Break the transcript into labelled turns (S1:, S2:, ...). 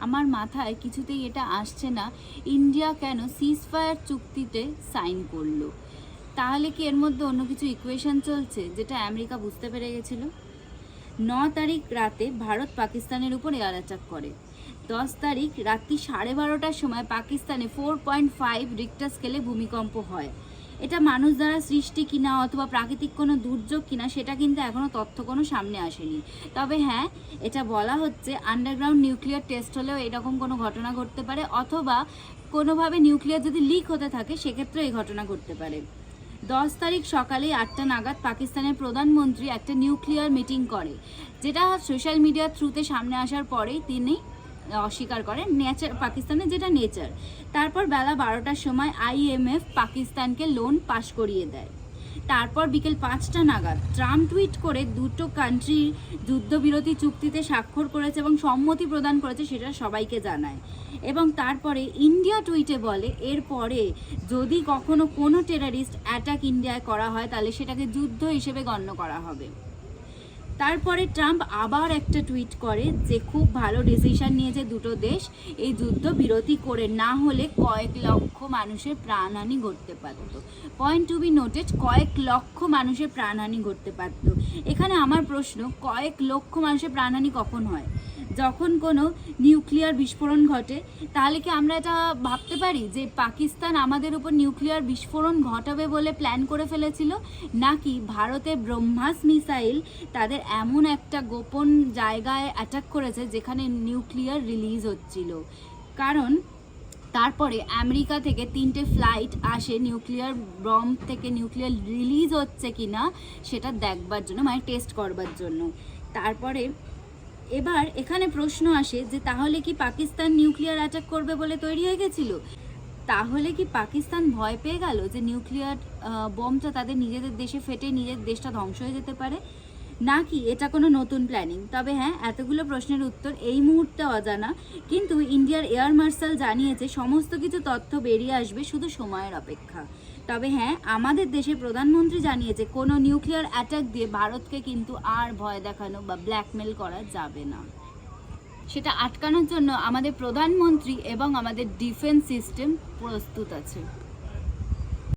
S1: আমার মাথায় কিছুতেই এটা আসছে না। ইন্ডিয়া কেন সিজফায়ার চুক্তিতে সাইন করল? তাহলে কি এর মধ্যে অন্য কিছু ইকুয়েশন চলছে যেটা আমেরিকা বুঝতে পেরে গেছিল? ন তারিখ রাতে ভারত পাকিস্তানের উপর এয়ার অ্যাটাক করে। দশ তারিখ রাত্রি সাড়ে বারোটার সময় পাকিস্তানে ফোর পয়েন্ট ফাইভ রিক্টার স্কেলে ভূমিকম্প হয়। এটা মানুষ দ্বারা সৃষ্টি কিনা অথবা প্রাকৃতিক কোনো দুর্যোগ কিনা, সেটা কিন্তু এখনও তথ্য কোনো সামনে আসেনি। তবে হ্যাঁ এটা বলা হচ্ছে আন্ডারগ্রাউন্ড নিউক্লিয়ার টেস্ট হলেও এরকম কোনো ঘটনা ঘটতে পারে, অথবা কোনোভাবে নিউক্লিয়ার যদি লিক হতে থাকে সেক্ষেত্রে এই ঘটনা ঘটতে পারে। দশ তারিখ সকালে আটটা নাগাদ পাকিস্তানের প্রধানমন্ত্রী একটা নিউক্লিয়ার মিটিং করে, যেটা সোশ্যাল মিডিয়ার থ্রুতে সামনে আসার পরেই তিনি অস্বীকার করেন নেচার পাকিস্তানের যেটা নেচার তারপর বেলা বারোটার সময় আইএমএফ পাকিস্তানকে লোন পাশ করিয়ে দেয়। তারপর বিকেল পাঁচটা নাগাদ ট্রাম্প টুইট করে দুটো কান্ট্রি যুদ্ধবিরতি চুক্তিতে স্বাক্ষর করেছে এবং সম্মতি প্রদান করেছে সেটা সবাইকে জানায়। এবং তারপরে ইন্ডিয়া টুইটে বলে, এরপরে যদি কখনো কোনো টেরারিস্ট অ্যাটাক ইন্ডিয়ায় করা হয়, তাহলে সেটাকে যুদ্ধ হিসেবে গণ্য করা হবে। তারপরে ট্রাম্প আবার একটা টুইট করে যে খুব ভালো ডিসিশন নিয়েছে দুটো দেশ, এই যুদ্ধ বিরতি করে না হলে কয়েক লক্ষ মানুষের প্রাণহানি ঘটতে পারত। পয়েন্ট টু বি নোটেড কয়েক লক্ষ মানুষের প্রাণহানি ঘটতে পারত। এখানে আমার প্রশ্ন, কয়েক লক্ষ মানুষের প্রাণহানি কখন হয়? যখন কোনো নিউক্লিয়ার বিস্ফোরণ ঘটে, তাহলে কি আমরা এটা ভাবতে পারি যে পাকিস্তান আমাদের উপর নিউক্লিয়ার বিস্ফোরণ ঘটাবে বলে প্ল্যান করে ফেলেছিল? নাকি ভারতে ব্রহ্মাস মিসাইল তাদের এমন একটা গোপন জায়গায় অ্যাটাক করেছে যেখানে নিউক্লিয়ার রিলিজ হচ্ছিল? কারণ তারপরে আমেরিকা থেকে তিনটে ফ্লাইট আসে নিউক্লিয়ার বম থেকে নিউক্লিয়ার রিলিজ হচ্ছে কি না সেটা দেখবার জন্য মানে টেস্ট করবার জন্য। তারপরে এবার এখানে প্রশ্ন আসে যে তাহলে কি পাকিস্তান নিউক্লিয়ার অ্যাটাক করবে বলে তৈরি হয়ে গেছিল? তাহলে কি পাকিস্তান ভয় পেয়ে গেল যে নিউক্লিয়ার বোমটা তাদের নিজেদের দেশে ফেটে নিজের দেশটা ধ্বংস হয়ে যেতে পারে? নাকি এটা কোনো নতুন প্ল্যানিং তবে হ্যাঁ এতগুলো প্রশ্নের উত্তর এই মুহূর্তে অজানা। কিন্তু ইন্ডিয়ার এয়ার মার্শাল জানিয়েছে, সমস্ত কিছু তথ্য বেরিয়ে আসবে শুধু সময়ের অপেক্ষা। তবে হ্যাঁ আমাদের দেশের প্রধানমন্ত্রী জানিয়েছে, কোনো নিউক্লিয়ার অ্যাটাক দিয়ে ভারতকে কিন্তু আর ভয় দেখানো বা ব্ল্যাকমেল করা যাবে না। সেটা আটকানোর জন্য আমাদের প্রধানমন্ত্রী এবং আমাদের ডিফেন্স সিস্টেম প্রস্তুত আছে।